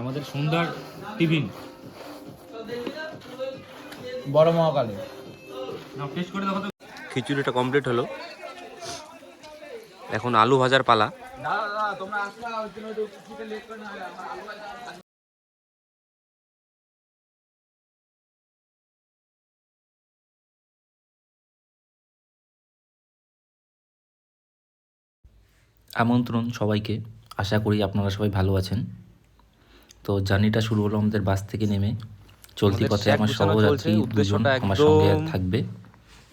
আমাদের সন্ধ্যার টিফিন। বড় মহাকালে। টেস্ট করে দেখো খিচুড়িটা কমপ্লিট হলো। এখন আলু ভাজার পালা। আমন্ত্রণ সবাইকে। আশা করি আপনারা সবাই ভালো আছেন। তো জার্নিটা শুরু হলো আমাদের বাস থেকে নেমে। চলতি পথে আমার সহযাত্রী দুজন আমার সঙ্গে থাকবে।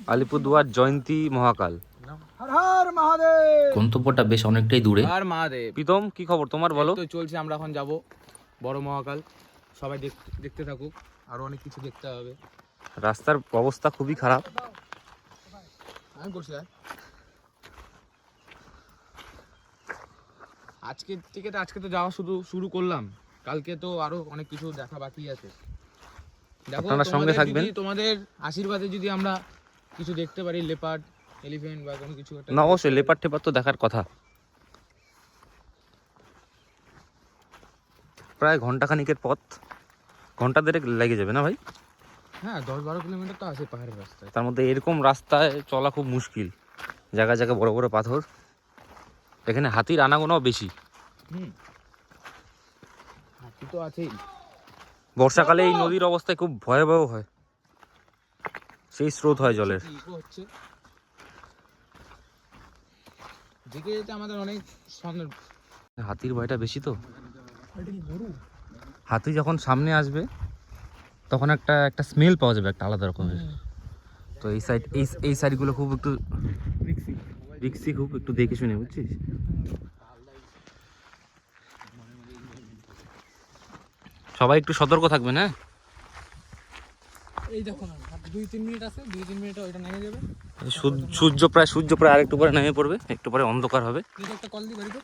আলিপুরদুয়ার জয়ন্তী মহাকাল। হর হর মহাদেব! গন্তব্যটা বেশ অনেকটাই দূরে। হর মহাদেব। প্রীতম কি খবর? তোমার বলো। তো চলছে আমরা এখন যাব বড় মহাকাল। সবাই দেখ- দেখতে থাকুক আরও অনেক কিছু দেখতে হবে। রাস্তার অবস্থা খুবই খারাপ। আমি করছি আর আজকে থেকে তো আজকে তো যাওয়া শুধু শুরু করলাম। কালকে তো আরও অনেক কিছু দেখা বাকি আছে। দেখো আপনারা সঙ্গে থাকবেন। তোমাদের আশীর্বাদে যদি আমরা কিছু দেখতে পারি লেপার্ড এলিফ্যান্ট বা কোনো কিছু একটা। না অবশ্যই লেপার টেপার তো দেখার কথা। প্রায় ঘণ্টা খানিকের পথ। ঘণ্টা দেড়েক লেগে যাবে না ভাই? হ্যাঁ দশ বারো কিলোমিটার তো আছে পাহাড়ের রাস্তায়। তার মধ্যে এরকম রাস্তায় চলা খুব মুশকিল। জায়গায় জায়গায় বড় বড় পাথর। এখানে হাতির আনাগোনাও বেশি। হুম। তো আছেই। বর্ষাকালে এই নদীর অবস্থায় খুব ভয়াবহ হয়। সেই স্রোত হয় জলের। হচ্ছে। যেতে যেতে আমাদের অনেক হাতির ভয়টা বেশি তো। হাতি যখন সামনে আসবে তখন একটা একটা স্মেল পাওয়া যাবে একটা আলাদা রকমের। তো এই সাইড এই এই সাইডগুলো খুব একটু রিক্সি। খুব একটু দেখে শুনে বুঝছিস? সবাই একটু সতর্ক থাকবেন হ্যাঁ? এই দেখো না দুই তিন মিনিট আছে দুই তিন মিনিট ওইটা নেমে যাবে। সূর্য- সূর্য প্রায় সূর্য প্রায় আরেকটু পরে নেমে পড়বে একটু পরে অন্ধকার হবে। একটা কল দি বাড়িতে।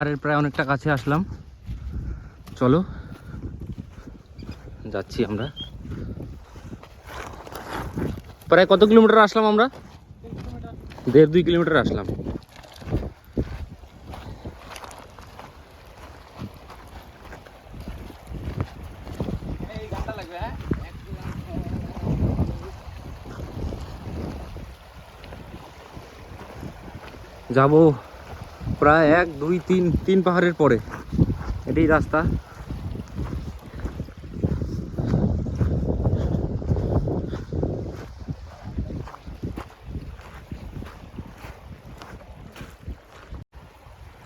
আর প্রায় অনেকটা কাছে আসলাম। চলো যাচ্ছি আমরা। প্রায় কত কিলোমিটার আসলাম আমরা? দেড় দুই কিলোমিটার আসলাম। যাব প্রায় এক দুই তিন তিন পাহাড়ের পরে। এটাই রাস্তা।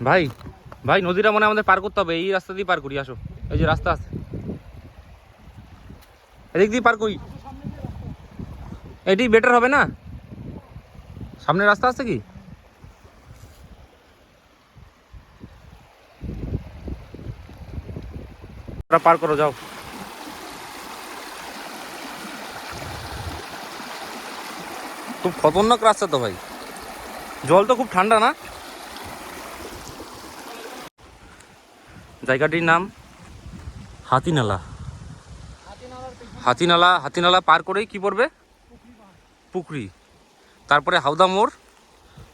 ভাই ভাই, নদীটা মনে আমাদের পার করতে হবে। এই রাস্তা দিয়ে পার করি, আসো। এই যে রাস্তা আছে। এদিক দিয়ে পার করি। এটি বেটার হবে না? সামনে রাস্তা আছে কি? পার করো, যাও। খুব খতরনাক রাস্তা তো ভাই। জল তো খুব ঠান্ডা না? জায়গাটির নাম হাতিনালা। হাতিনালা হাতিনালা পার করেই কি পড়বে? পুকুরি। তারপরে হাওদা মোড়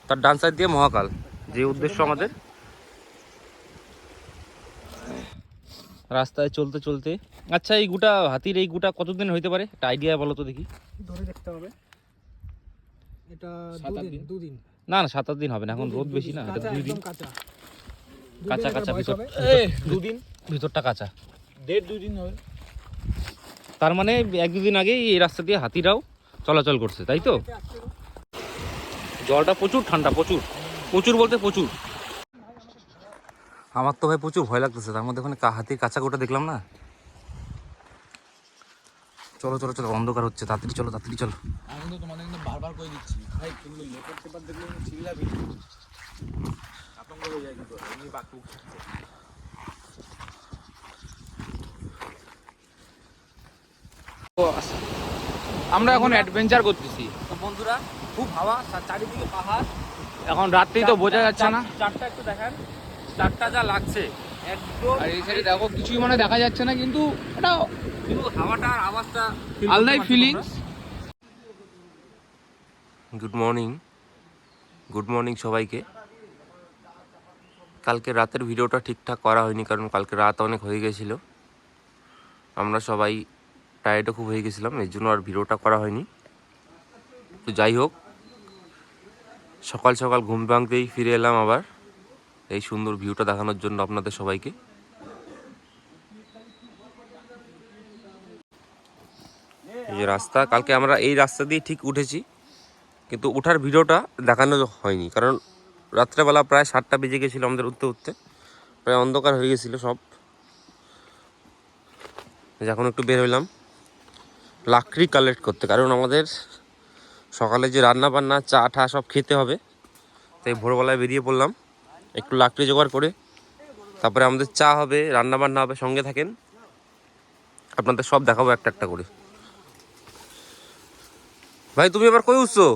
তার ডান সাইড দিয়ে মহাকাল যে উদ্দেশ্য আমাদের। রাস্তায় চলতে চলতে। আচ্ছা এই গুটা হাতির এই গুটা কতদিন হইতে পারে? একটা আইডিয়া বলো তো দেখি। ধরে দেখতে হবে। এটা দুদিন না না সাত আট দিন হবে না এখন রোদ বেশি না এটা দুই দিন। কাঁচা। কাঁচা কাঁচা ভিতর দুদিন ভিতরটা কাঁচা। দেড় দুই দিন হবে। তার মানে এক দুদিন আগেই এই রাস্তা দিয়ে হাতিরাও চলাচল করছে তাই তো? জলটা প্রচুর ঠান্ডা প্রচুর। প্রচুর বলতে প্রচুর। আমার তো ভাই প্রচুর ভয় লাগতেছে তার মধ্যে ওখানে কা- হাতির কাঁচা গোটা দেখলাম না? চলো চলো চলো অন্ধকার হচ্ছে তাড়াতাড়ি চলো তাড়াতাড়ি চলো। আমি কিন্তু তোমাদের কিন্তু বারবার করে দিচ্ছি। ভাই তুমি লেপার টেপার দেখলে কিন্তু আমরা এখন অ্যাডভেঞ্চার করতেছি। তো বন্ধুরা খুব হাওয়া চারিদিকে পাহাড়। এখন রাত্রেই তো বোঝা যাচ্ছে না। চারটা একটু দেখান। চারটা যা লাগছে। একদম আর এই সাইডে দেখো কিছুই মানে দেখা যাচ্ছে না কিন্তু এটা কিন্তু হাওয়াটার আওয়াজটা আলাদাই feelings good morning good morning সবাইকে। কালকে রাতের ভিডিওটা ঠিকঠাক করা হয়নি, কারণ কালকে রাত অনেক হয়ে গেছিল। আমরা সবাই টায়ার্ডও খুব হয়ে গেছিলাম, এর জন্য আর ভিডিওটা করা হয়নি। তো যাই হোক, সকাল সকাল ঘুম ভাঙতেই ফিরে এলাম আবার, এই সুন্দর ভিউটা দেখানোর জন্য আপনাদের সবাইকে। যে রাস্তা, কালকে আমরা এই রাস্তা দিয়ে ঠিক উঠেছি, কিন্তু ওঠার ভিডিওটা দেখানো হয়নি, কারণ রাত্রেবেলা প্রায় সাতটা বেজে গেছিল আমাদের উঠতে উঠতে। প্রায় অন্ধকার হয়ে গেছিল সব। এখন একটু বের হইলাম। লাকড়ি কালেক্ট করতে, কারণ আমাদের সকালে যে রান্না বান্না চা, ঠা সব খেতে হবে। তাই ভোরবেলায় বেরিয়ে পড়লাম। একটু লাকড়ি জোগাড় করে, তারপরে আমাদের চা হবে রান্না বান্না হবে, সঙ্গে থাকেন। আপনাদের সব দেখাবো একটা একটা করে। ভাই, তুমি এবার কই উঠছো?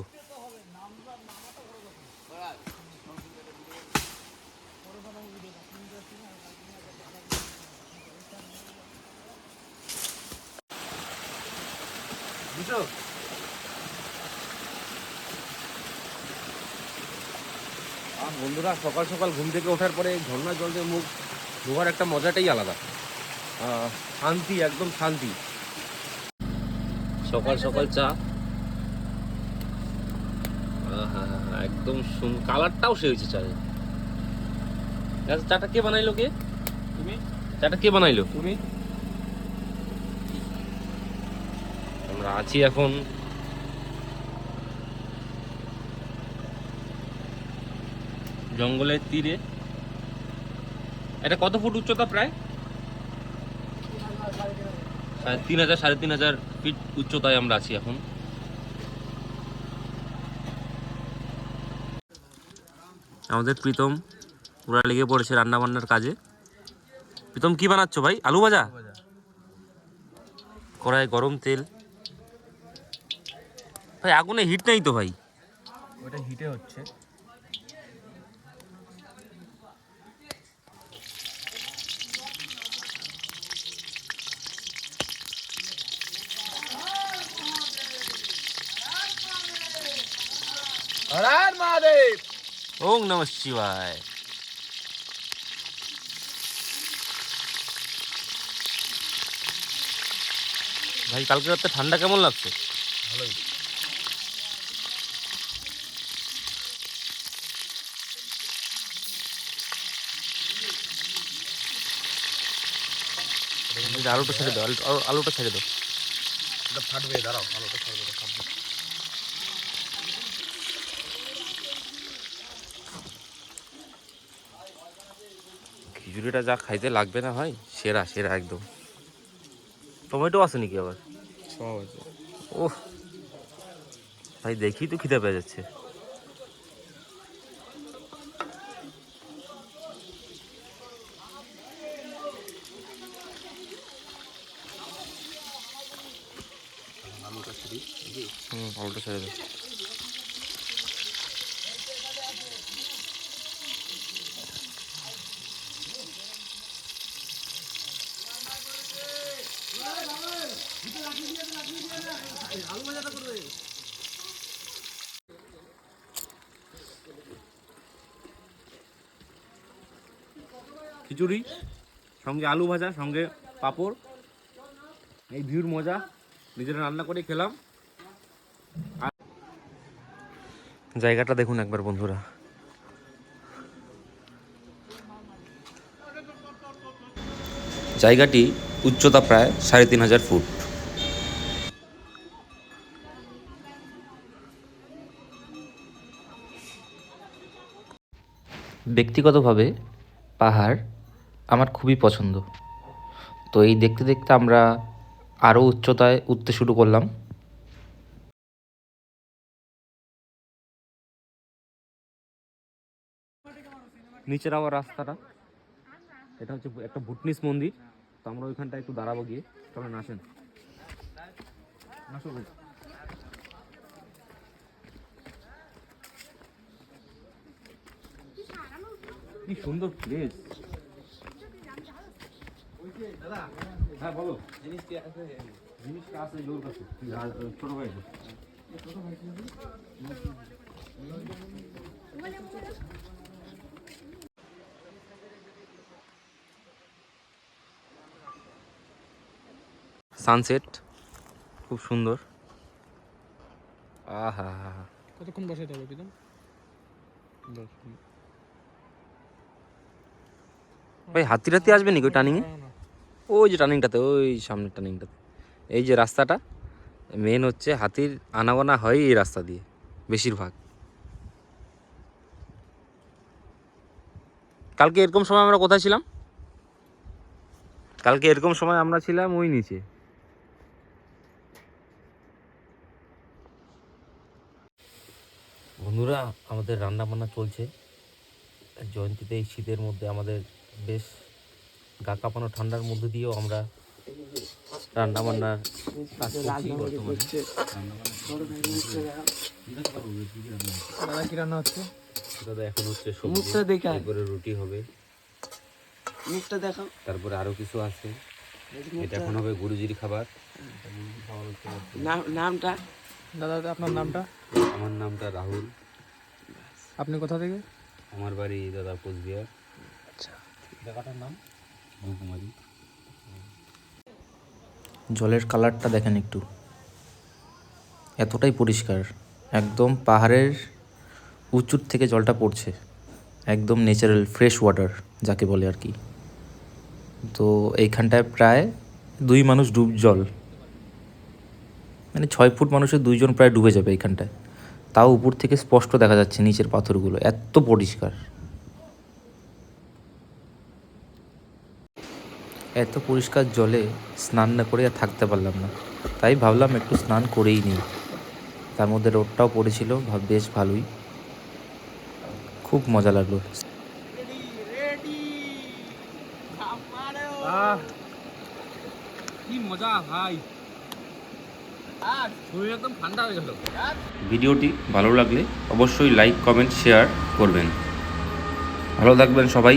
বুঝছ আর বন্ধুরা সকাল সকাল ঘুম থেকে ওঠার পরে ঝর্ণার জল দিয়ে মুখ ধোয়ার একটা মজাটাই আলাদা। শান্তি একদম শান্তি। সকাল সকাল চা। একদম কালারটাও সে হয়েছে চায়ে। আচ্ছা, চাটা কে বানাইলো কে? তুমি? চাটা কে বানাইলো? তুমি? আছি এখন। জঙ্গলের তীরে। এটা কত ফুট উচ্চতা প্রায়? তিন হাজার, সাড়ে তিন হাজার ফিট উচ্চতায় আমরা আছি এখন। আমাদের প্রীতম ওরা লেগে পড়েছে রান্না বান্নার কাজে। প্রীতম, কি বানাচ্ছ ভাই? আলু ভাজা? কড়াই গরম তেল। ভাই আগুনে হিট নেই তো ভাই? ওটা হিটে হচ্ছে। হরার মহাদেব! ওং নম শিবায়। ভাই কালকে রাতে ঠান্ডা কেমন লাগছে? ভালোই। আলুটা ছেড়ে দাও আলু- আলু- আলুটা ছেড়ে দাও। এটা ফাটবে দাঁড়াও আলোটা ছাড়বে এটা ফাটবে। খিচুড়িটা যা খাইতে লাগবে না ভাই সেরা সেরা একদম। টমেটো আছে নাকি আবার? সব আছে। ওহ ভাই দেখি তো খিদে পেয়ে যাচ্ছে। খিচুড়ি সঙ্গে আলু ভাজা সঙ্গে পাঁপড় এই ভিউর মজা। নিজেরা রান্না করে খেলাম। জায়গাটা দেখুন একবার বন্ধুরা। জায়গাটি উচ্চতা প্রায় সাড়ে তিন হাজার ফুট। ব্যক্তিগতভাবে পাহাড় আমার খুবই পছন্দ। তো এই দেখতে দেখতে আমরা আরও উচ্চতায় উঠতে শুরু করলাম। নিচের আবার রাস্তাটা। এটা হচ্ছে একটা ভুটনিস মন্দির। তো আমরা ওইখানটা একটু দাঁড়াবো গিয়ে। চলেন, আসেন। আসো কি সুন্দর প্লেস সানসেট খুব সুন্দর। আহা। কতক্ষণ বসে থাকবে একদম ভাই হাতি রাতি আসবে নাকি ওই টার্নিংয়ে ওই যে টার্নিংটাতে, ওই সামনের টার্নিংটাতে। এই যে রাস্তাটা মেন হচ্ছে হাতির আনাগোনা হয় এই রাস্তা দিয়ে, বেশিরভাগ। কালকে এরকম সময় আমরা কোথায় ছিলাম? কালকে এরকম সময় আমরা ছিলাম ওই নিচে। বন্ধুরা, আমাদের রান্না বান্না চলছে। জয়ন্তীতে এই শীতের মধ্যে আমাদের বেশ গা কাঁপানো ঠান্ডার মধ্যে দিয়েও আমরা রান্না বান্নার কাজ করছি বর্তমানে। দাদা কি রান্না হচ্ছে? দাদা এখন হচ্ছে সবজি তারপরে রুটি হবে। মুখটা দেখাও তারপরে আরও কিছু আছে। এটা এখন হবে গুরুজির খাবার। নাম নামটা? দাদা আপনার নামটা? আমার নামটা রাহুল। আপনি কোথা থেকে? আমার বাড়ি দাদা কোচবিহার। জায়গাটার নাম? জলের কালারটা দেখেন একটু। এতটাই পরিষ্কার। একদম পাহাড়ের উঁচুর থেকে জলটা পড়ছে। একদম ন্যাচারাল ফ্রেশ ওয়াটার যাকে বলে আর কি। তো এইখানটায় প্রায় দুই মানুষ ডুব জল। মানে ছয় ফুট মানুষের দুইজন প্রায় ডুবে যাবে এইখানটায়। তাও উপর থেকে স্পষ্ট দেখা যাচ্ছে নিচের পাথরগুলো। এত পরিষ্কার। এত পরিষ্কার জলে স্নান না করে আর থাকতে পারলাম না। তাই ভাবলাম একটু স্নান করেই নিই। তার মধ্যে রোদটাও পড়েছিল বেশ ভালোই। খুব মজা লাগল। কি মজা ভাই। শরীর একদম ঠান্ডা গেল। ভিডিওটি ভালো লাগলে অবশ্যই লাইক কমেন্ট শেয়ার করবেন। ভালো থাকবেন সবাই।